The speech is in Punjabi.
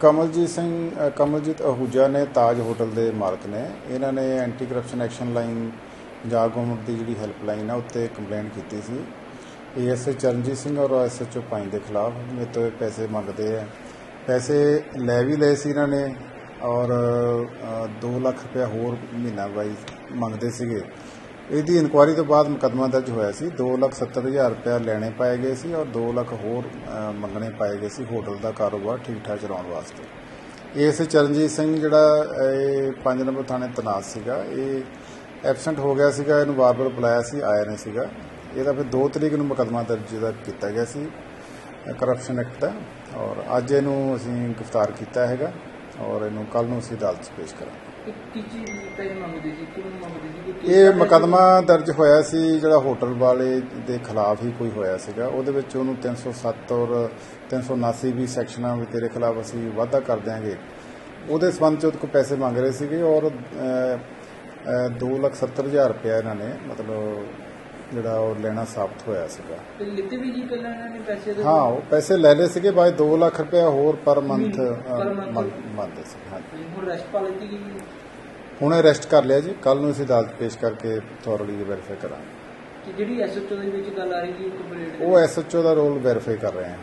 ਕਮਲਜੀਤ ਸਿੰਘ ਕਮਲਜੀਤ ਅਹੂਜਾ ਨੇ ਤਾਜ ਹੋਟਲ ਦੇ ਮਾਲਕ ਨੇ। ਇਹਨਾਂ ਨੇ anti corruption action line Punjab government ਦੀ ਜਿਹੜੀ ਹੈਲਪਲਾਈਨ ਆ, ਉੱਤੇ ਕੰਪਲੇਂਟ ਕੀਤੀ ਸੀ। ਏਐਸਏ ਚਰਨਜੀਤ ਸਿੰਘ ਔਰ ਐਸਐਚਓ ਪਾਈਨ ਦੇ ਖਿਲਾਫ ਮੇਰੇ ਤੋਂ ਇਹ ਪੈਸੇ ਮੰਗਦੇ ਆ। ਪੈਸੇ ਲੈ ਵੀ ਲਏ ਸੀ ਇਹਨਾਂ ਨੇ ਔਰ 2 ਲੱਖ ਰੁਪਇਆ ਹੋਰ ਮਹੀਨਾ ਵਾਈਜ਼ ਮੰਗਦੇ ਸੀਗੇ। ਇਹਦੀ ਇਨਕੁਆਇਰੀ ਤੋਂ ਬਾਅਦ ਮੁਕੱਦਮਾ ਦਰਜ ਹੋਇਆ ਸੀ। 2 ਲੱਖ 70 ਹਜ਼ਾਰ ਰੁਪਇਆ ਲੈਣੇ ਪਾਏ ਗਏ ਸੀ ਔਰ 2 ਲੱਖ ਹੋਰ ਮੰਗਣੇ ਪਾਏ ਗਏ ਸੀ ਹੋਟਲ ਦਾ ਕਾਰੋਬਾਰ ਠੀਕ ਠਾਕ ਚਲਾਉਣ ਵਾਸਤੇ। ਇਸ ਚਰਨਜੀਤ ਸਿੰਘ ਜਿਹੜਾ ਇਹ 5 ਨੰਬਰ ਥਾਣੇ ਤਨਾਤ ਸੀਗਾ, ਇਹ ਐਬਸੈਂਟ ਹੋ ਗਿਆ ਸੀਗਾ, ਇਹਨੂੰ ਵਾਰ-ਵਾਰ ਬੁਲਾਇਆ ਸੀ, ਆਇਆ ਨਹੀਂ ਸੀਗਾ। ਇਹਦਾ ਫਿਰ 2 ਤਰੀਕ ਨੂੰ ਮੁਕੱਦਮਾ ਦਰਜ ਦਾ ਕੀਤਾ ਗਿਆ ਸੀ ਕਰਪਸ਼ਨ ਐਕਟ ਦਾ। ਔਰ ਅੱਜ ਇਹਨੂੰ ਅਸੀਂ ਗ੍ਰਿਫਤਾਰ ਕੀਤਾ ਹੈਗਾ। ਔਰ ਇਹਨੂੰ ਕੱਲ ਨੂੰ ਅਸੀਂ ਅਦਾਲਤ 'ਚ ਪੇਸ਼ ਕਰਾਂਗੇ। ਕਿ ਕੀ ਇਹ ਮੁਕੱਦਮਾ ਦਰਜ ਹੋਇਆ ਸੀ ਜਿਹੜਾ ਹੋਟਲ ਵਾਲੇ ਦੇ ਖਿਲਾਫ ਹੀ ਕੋਈ ਹੋਇਆ ਸੀਗਾ। ਉਹਦੇ ਵਿੱਚ ਉਹਨੂੰ 307 ਔਰ 379 ਵੀ ਸੈਕਸ਼ਨਾਂ ਵਿੱਚ ਤੇਰੇ ਖਿਲਾਫ ਅਸੀਂ ਵਾਅਦਾ ਕਰ ਦਿਆਂਗੇ। ਉਹਦੇ ਸੰਬੰਧ ਚ ਉਹਦੇ ਕੋਲ ਪੈਸੇ ਮੰਗ ਰਹੇ ਸੀਗੇ ਔਰ 270000 ਰੁਪਇਆ ਇਹਨਾਂ ਨੇ ਮਤਲਬ ਜਿਹੜਾ ਉਹ ਲੈਣਾ ਸਾਬਤ ਹੋਇਆ ਸੀਗਾ ਤੇ ਲਿੱਤੇ ਵੀ ਜੀ ਪਹਿਲਾਂ ਇਹਨਾਂ ਨੇ ਪੈਸੇ ਦੇ ਹਾਂ ਉਹ ਪੈਸੇ ਲੈ ਲਏ ਸੀਗੇ ਬਾਅਦ 2 ਲੱਖ ਰੁਪਇਆ ਹੋਰ ਪਰ ਮੰਥ। ਮੰਗਦੇ ਸੀ ਹੁਣ ਰੈਸਟ। ਹੁਣ ਅਰੈਸਟ ਕਰ ਲਿਆ ਜੀ ਕੱਲ ਨੂੰ ਅਸੀਂ ਅਦਾਲਤ ਪੇਸ਼ ਕਰਕੇ ਥੋਰਲੀ ਵੈਰੀਫਾਈ ਕਰਾਂਗੇ ਕਿ ਜਿਹੜੀ ਐਸਐਚਓ ਦੇ ਵਿੱਚ ਗੱਲ ਆ ਰਹੀ ਸੀ ਉਹ ਐਸਐਚਓ ਦਾ ਰੋਲ ਵੈਰੀਫਾਈ ਕਰ ਰਹੇ ਹਾਂ